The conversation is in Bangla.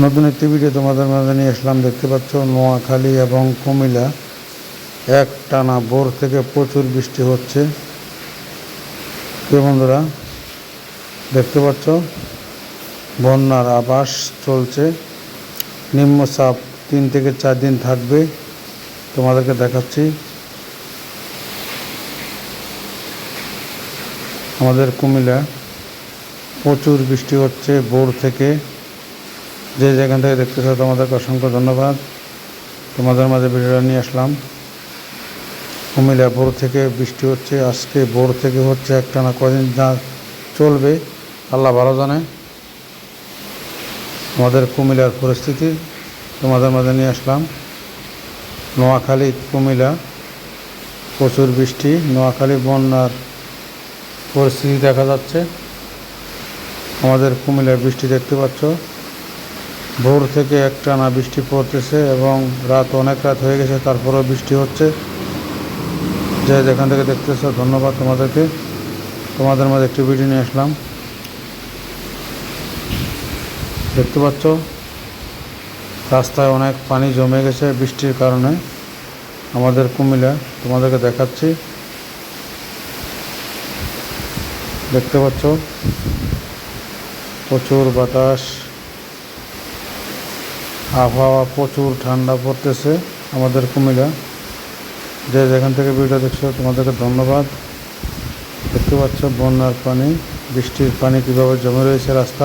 নতুন একটি ভিডিও তোমাদের মাঝে নিয়ে আসলাম। দেখতে পাচ্ছ, নোয়াখালী এবং কুমিল্লা। এক টানা ভোর থেকে প্রচুর বৃষ্টি হচ্ছে। প্রিয় বন্ধুরা, দেখতে পাচ্ছ, বন্যার আবাস চলছে। নিম্নচাপ তিন থেকে চার দিন থাকবে। তোমাদেরকে দেখাচ্ছি। আমাদের কুমিল্লা প্রচুর বৃষ্টি হচ্ছে ভোর থেকে। যে যেখান থেকে দেখতেছ, তোমাদেরকে অসংখ্য ধন্যবাদ। তোমাদের মাঝে ভিডিওটা নিয়ে আসলাম। কুমিল্লা ভোর থেকে বৃষ্টি হচ্ছে, আজকে ভোর থেকে হচ্ছে একটানা, কদিন যা চলবে, আল্লাহ ভালো জানে। আমাদের কুমিল্লার পরিস্থিতি তোমাদের মাঝে নিয়ে আসলাম। নোয়াখালী, কুমিল্লা, প্রচুর বৃষ্টি, নোয়াখালী বন্যার পরিস্থিতি দেখা যাচ্ছে। আমাদের কুমিল্লার বৃষ্টি দেখতে পাচ্ছ। ভোর থেকে একটানা বৃষ্টি পড়তেছে এবং রাত অনেক রাত হয়ে গেছে, তারপরেও বৃষ্টি হচ্ছে। যে যেখান থেকে দেখতেছো, ধন্যবাদ তোমাদেরকে। তোমাদের মাঝে একটি ভিডিও নিয়ে আসলাম। দেখতে পাচ্ছ, রাস্তায় অনেক পানি জমে গেছে বৃষ্টির কারণে। আমাদের কুমিল্লা, তোমাদেরকে দেখাচ্ছি। দেখতে পাচ্ছ, প্রচুর বাতাস। আবহাওয়া প্রচুর ঠান্ডা পড়তেছে, আমাদের কুমিরা যে যেখান থেকে ভিডিও দেখছ, তোমাদেরকে ধন্যবাদ। দেখতে পাচ্ছ বন্যার পানি, বৃষ্টির পানি কীভাবে জমে রয়েছে রাস্তা।